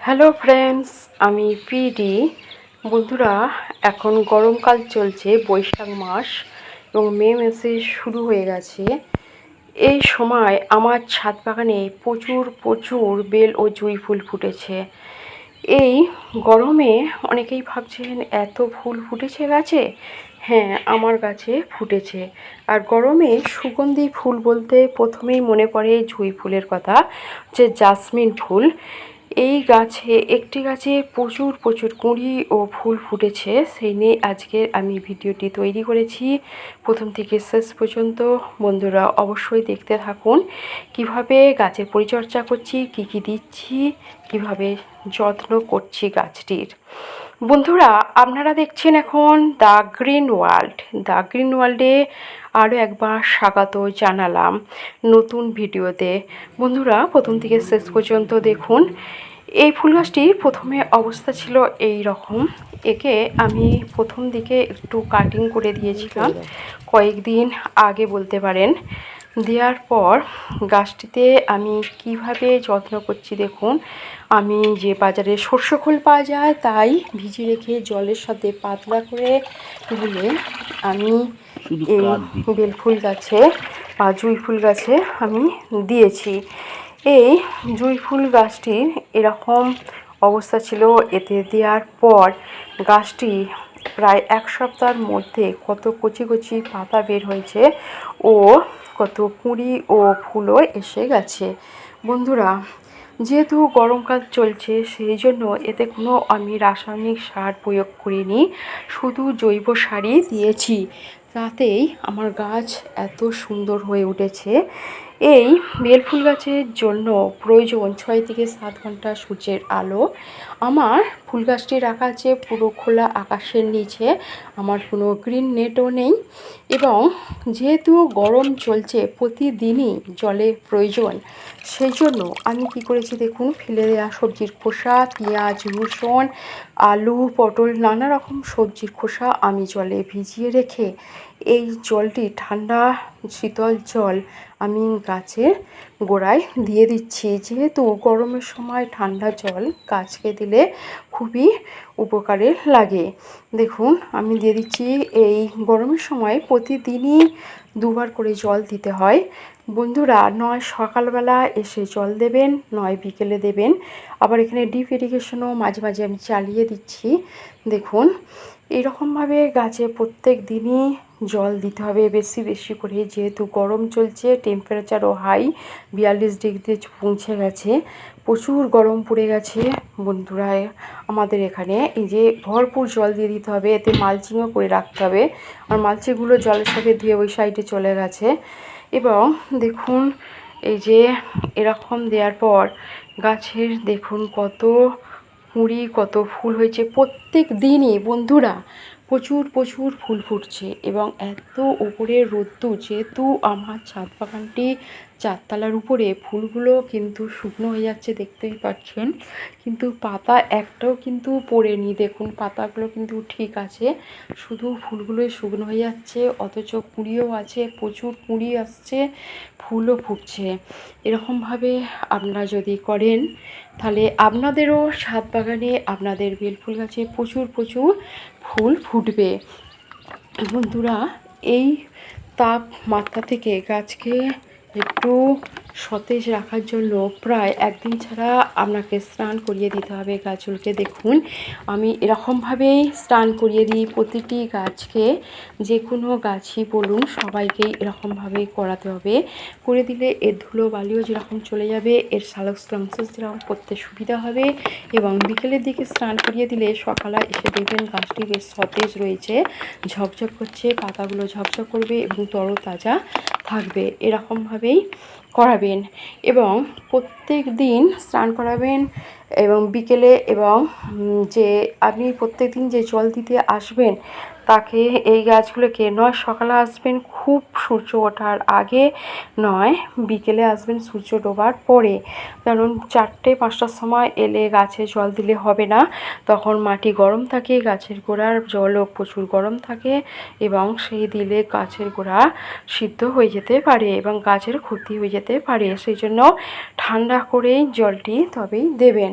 Hello friends, আমি PD. বন্ধুরা, এখন গরমকাল চলছে, বৈশাখ মাস, এবং মে মাসে শুরু হয়ে গেছে। এই সময় আমার ছাদ বাগানে প্রচুর প্রচুর বেল ও জুঁই ফুল ফুটেছে। এই গরমে অনেকেই ভাবছেন, এত ফুল ফুটেছে গাছে? হ্যাঁ আমার গাছে ফুটেছে। আর গরমে সুগন্ধি ফুল বলতে প্রথমেই মনে পড়ে জুঁই ফুলের কথা, যে জাসমিন ফুল। এই গাছে, একটি গাছে প্রচুর প্রচুর কুঁড়ি ও ফুল ফুটেছে। সেই নিয়ে আজকে আমি ভিডিওটি তৈরি করেছি। প্রথম থেকে শেষ পর্যন্ত বন্ধুরা অবশ্যই দেখতে থাকুন। কীভাবে গাছের পরিচর্যা করছি, কি কি দিচ্ছি, কীভাবে যত্ন করছি গাছটির। বন্ধুরা, আপনারা দেখছেন এখন the Green World. The Green ওয়ার্ল্ডে আরও একবার স্বাগত জানালাম নতুন ভিডিওতে। বন্ধুরা, প্রথম থেকে শেষ পর্যন্ত দেখুন। এই ফুল গাছটির প্রথমে অবস্থা ছিল এই রকম। একে আমি প্রথম দিকে একটু কাটিং করে দিয়েছিলাম। কয়েকদিন আগে বলতে পারেন। দেওয়ার পর গাছটিতে আমি কীভাবে যত্ন করছি দেখুন। আমি যে বাজারে সর্ষে খোল পাওয়া যায় তাই ভিজিয়ে রেখে জলের সাথে পাতলা করে তুলে আমি এই বেলফুল গাছে বা জুঁই ফুল গাছে আমি দিয়েছি। এই জুঁই ফুল গাছটির এরকম অবস্থা ছিল এতে দেওয়ার পর গাছটি প্রায় এক সপ্তাহের মধ্যে কত কচি কচি পাতা বের হয়েছে ও কত কুঁড়ি ও ফুলও এসে গেছে। বন্ধুরা, যেহেতু গরমকাল চলছে, সেই জন্য এতে কোনো আমি রাসায়নিক সার প্রয়োগ করিনি, শুধু জৈব সারই দিয়েছি। তাতেই আমার গাছ এত সুন্দর হয়ে উঠেছে। এই বেলফুল গাছের জন্য প্রয়োজন ছয় থেকে সাত ঘণ্টা সূর্যের আলো। আমার ফুল গাছটি রাখা আছে পুরো খোলা আকাশের নিচে। আমার কোনো গ্রিন নেটও নেই এবং যেহেতু গরম চলছে, প্রতিদিনই জলের প্রয়োজন। সেই জন্য আমি কি করেছি দেখুন, ফেলে দেওয়া সবজির খোসা, পেঁয়াজ, রসুন, আলু, পটল, নানা রকম সবজির খোসা আমি জলে ভিজিয়ে রেখে এই জলটি, ঠান্ডা শীতল জল, আমি গাছের গোড়ায় দিয়ে দিচ্ছি। যেহেতু গরমের সময় ঠান্ডা জল গাছকে দিলে খুবই উপকারে লাগে। দেখুন, আমি দিয়ে দিচ্ছি এই গরমের সময় প্রতিদিনই দুবার করে জল দিতে হয়। বন্ধুরা, নয় সকালবেলা এসে জল দেবেন, নয় বিকেলে দেবেন। আবার এখানে ডিপ ইরিগেশনও মাঝে মাঝে আমি চালিয়ে দিচ্ছি। দেখুন এরকমভাবে গাছে প্রত্যেক দিনই জল দিতে হবে, বেশি বেশি করে। যেহেতু গরম চলছে টেম্পারেচারও হাই বিয়াল্লিশ ডিগ্রিতে পৌঁছে গেছে। প্রচুর গরম পড়ে গেছে। বন্ধুরা, আমাদের এখানে এই যে ভরপুর জল দিয়ে দিতে হবে, এতে মালচিংও করে রাখতে হবে। আর মালচিংগুলো জলের সাথে ধুয়ে ওই সাইডে চলে গেছে। এবং দেখুন, এই যে এরকম দেওয়ার পর গাছের দেখুন কত কুঁড়ি, কত ফুল হয়েছে। প্রত্যেক দিনই বন্ধুরা প্রচুর প্রচুর ফুল ফুটছে এবং এত উপরে রোদ্দুর, যেহেতু আমার ছাদ বাগানটি চারতলার উপরে ফুলগুলো কিন্তু শুকনো হয়ে যাচ্ছে, দেখতেই পাচ্ছেন। কিন্তু পাতা একটাও কিন্তু পড়েনি। দেখুন, পাতাগুলো কিন্তু ঠিক আছে, শুধু ফুলগুলোই শুকনো হয়ে যাচ্ছে, অথচ কুঁড়িও আছে, প্রচুর কুঁড়ি আসছে, ফুলও ফুটছে। এরকমভাবে আপনারা যদি করেন, তাহলে আপনাদেরও ছাদ বাগানে আপনাদের বেলফুল গাছে প্রচুর প্রচুর ফুল ফুটবে। বন্ধুরা, এই তাপমাত্রা থেকে গাছকে একটু সতেজ রাখার জন্য প্রায় একদিন ছাড়া আপনাকে স্নান করিয়ে দিতে হবে গাছগুলোকে। দেখুন, আমি এরকমভাবেই স্নান করিয়ে দিই প্রতিটি গাছকে। যে কোনো গাছই বলুন সবাইকেই এরকমভাবেই করাতে হবে। করে দিলে এর ধুলো বালিও যেরকম চলে যাবে, এর সালক স্ট্রাংসেস যেরকম করতে সুবিধা হবে এবং বিকেলের দিকে স্নান করিয়ে দিলে সকালে এসে দেখবেন গাছটি বেশ সতেজ রয়েছে, ঝকঝক করছে, পাতাগুলো ঝকঝক করবে এবং তরতাজা থাকবে। এরকমভাবেই করাবেন এবং প্রত্যেক দিন স্নান করাবেন। এবং বিকেলে এবং যে আপনি প্রত্যেক দিন যে জল দিতে আসবেন, তাকে এই গাছগুলোকে নয়, সকালে আসবেন খুব সূর্য ওঠার আগে নয়, বিকেলে আসবেন সূর্য ডোবার পরে। কারণ চারটে, পাঁচটার সময় এলে গাছে জল দিলে হবে না। তখন মাটি গরম থাকে, গাছের গোড়ার জলও প্রচুর গরম থাকে এবং সেই দিলে গাছের গোড়া সিদ্ধ হয়ে যেতে পারে এবং গাছের ক্ষতি হয়ে যেতে পারে। সেই জন্য ঠান্ডা করেই জলটি তবেই দেবেন।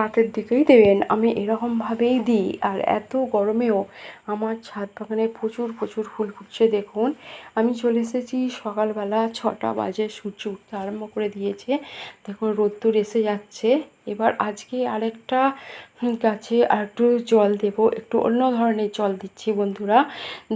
রাতের দিকেই দেবেন। আমি এরকমভাবেই দিই। আর এত গরমেও আমার ছাদ বাগানে প্রচুর প্রচুর ফুল ফুটছে, দেখুন। আমি চলে এসেছি সকালবেলা ছটা বাজে, সূর্য উঠতে আরম্ভ করে দিয়েছে। দেখুন, রোদ্দুর এসে যাচ্ছে। এবার আজকে আরেকটা গাছে আর একটু জল দেব। একটু অন্য ধরনের জল দিচ্ছি, বন্ধুরা।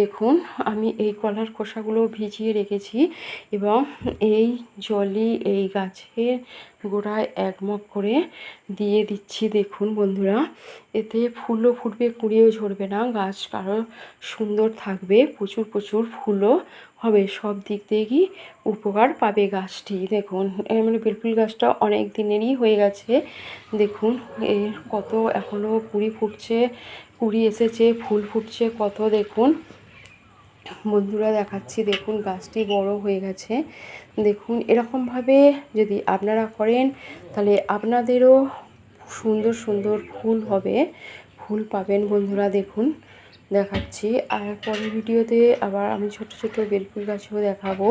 দেখুন, আমি এই কলার খোসাগুলো ভিজিয়ে রেখেছি এবং এই জলই এই গাছের গোড়ায় এক মগ করে দিয়ে দিচ্ছি। দেখুন বন্ধুরা। এতে ফুলও ফুটবে কুড়িয়েও ঝরবে না। গাছ কারও সুন্দর থাকবে, প্রচুর প্রচুর ফুলও হবে। সব দিক দিয়েই উপকার পাবে গাছটি। দেখুন মানে বেলফুল গাছটা অনেক দিনেরই হয়ে গেছে। দেখুন, এর কত এখনও কুড়ি ফুটছে, কুড়ি এসেছে, ফুল ফুটছে কত, দেখুন। বন্ধুরা, দেখাচ্ছি, দেখুন, গাছটি বড় হয়ে গেছে। দেখুন, এরকমভাবে যদি আপনারা করেন, তাহলে আপনাদেরও সুন্দর সুন্দর ফুল হবে। ফুল পাবেন বন্ধুরা, দেখুন, দেখাচ্ছি। আর পরের ভিডিওতে আবার আমি ছোট ছোট বেলফুল গাছও দেখাবো।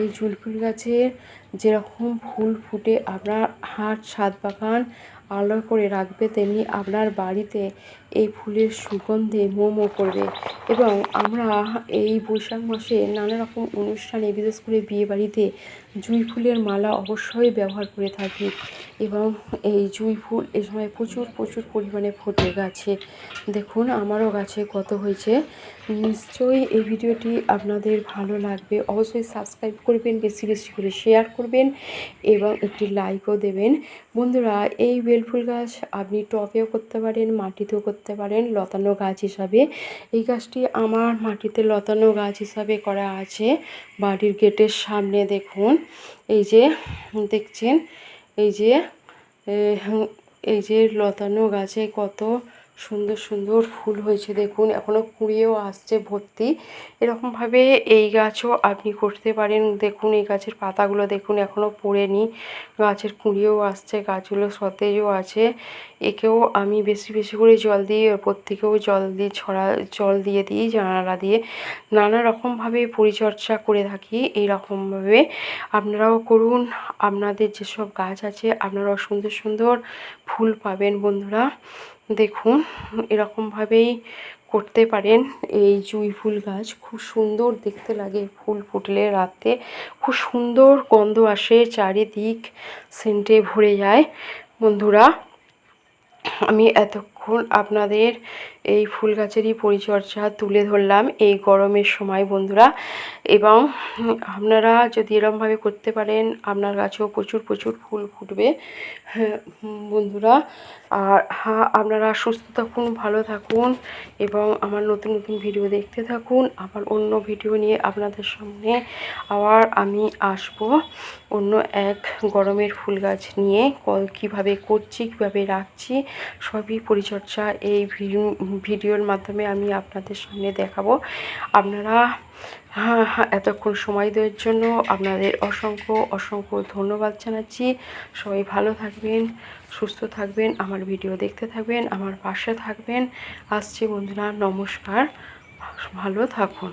এই জুলফুল গাছের যেরকম ফুল ফুটে আপনার হাট ছাদ বাগান আলো করে রাখবে, তেমনি আপনার বাড়িতে এই ফুলের সুগন্ধে মোমো করবে। এবং আমরা এই বৈশাখ মাসে নানা রকম অনুষ্ঠানে, বিশেষ করে বিয়ে বাড়িতে জুঁই ফুলের মালা অবশ্যই ব্যবহার করে থাকি। এবং এই জুঁই ফুল এ সময় প্রচুর প্রচুর পরিমাণে ফোটে গাছে। দেখুন আমারও গাছে কত হয়েছে। নিশ্চয়ই এই ভিডিওটি আপনাদের ভালো লাগবে। অবশ্যই সাবস্ক্রাইব করবেন, বেশি বেশি করে শেয়ার করবেন এবং একটি লাইকও দেবেন। বন্ধুরা, এই বেলফুল গাছ আপনি টবেও করতে পারেন, মাটিতেও করতে পারেন, লতানো গাছ হিসাবে। এই গাছটি আমার মাটিতে লতানো গাছ হিসাবে করা আছে। বাড়ির গেটের সামনে দেখুন, এই যে, দেখছেন? এই যে এই যে লতানো গাছে কত সুন্দর সুন্দর ফুল হয়েছে, দেখুন। এখনও কুড়িয়েও আসছে ভর্তি। এরকমভাবে এই গাছও আপনি করতে পারেন। দেখুন, এই গাছের পাতাগুলো দেখুন এখনও পড়েনি। গাছের কুঁড়িয়েও আসছে, গাছগুলো সতেজও আছে। একেও আমি বেশি বেশি করে জল দিই ওপর থেকেও জল দিয়ে ছড়া, জল দিয়ে দিই, জানালা দিয়ে নানা রকমভাবে পরিচর্যা করে থাকি। এই রকমভাবে আপনারাও করুন। আপনাদের যেসব গাছ আছে, আপনারাও সুন্দর সুন্দর ফুল পাবেন বন্ধুরা। দেখুন, এরকমভাবেই করতে পারেন এই জুঁই ফুল গাছ। খুব সুন্দর দেখতে লাগে ফুল ফুটলে রাতে। খুব সুন্দর গন্ধ আসে, চারিদিক সেন্টে ভরে যায়। বন্ধুরা আমি এতক্ষণ আপনাদের এই ফুল গাছেরই পরিচর্যা তুলে ধরলাম এই গরমের সময়, বন্ধুরা। এবং আপনারা যদি এরমভাবে করতে পারেন, আপনার গাছেও প্রচুর প্রচুর ফুল ফুটবে। হ্যাঁ বন্ধুরা। আর হ্যাঁ আপনারা সুস্থ থাকুন, ভালো থাকুন এবং আমার নতুন নতুন ভিডিও দেখতে থাকুন। আবার অন্য ভিডিও নিয়ে আপনাদের সামনে আবার আমি আসব অন্য এক গরমের ফুল গাছ নিয়ে। কীভাবে করছি, কীভাবে রাখছি, সবই পরিচর্যা এই ভিডিওর মাধ্যমে আমি আপনাদের সামনে দেখাবো। আপনারা হ্যাঁ হ্যাঁ এতক্ষণ সময় দেওয়ার জন্য আপনাদের অসংখ্য অসংখ্য ধন্যবাদ জানাচ্ছি। সবাই ভালো থাকবেন, সুস্থ থাকবেন, আমার ভিডিও দেখতে থাকবেন, আমার পাশে থাকবেন। আসছি বন্ধুরা, নমস্কার, ভালো থাকুন।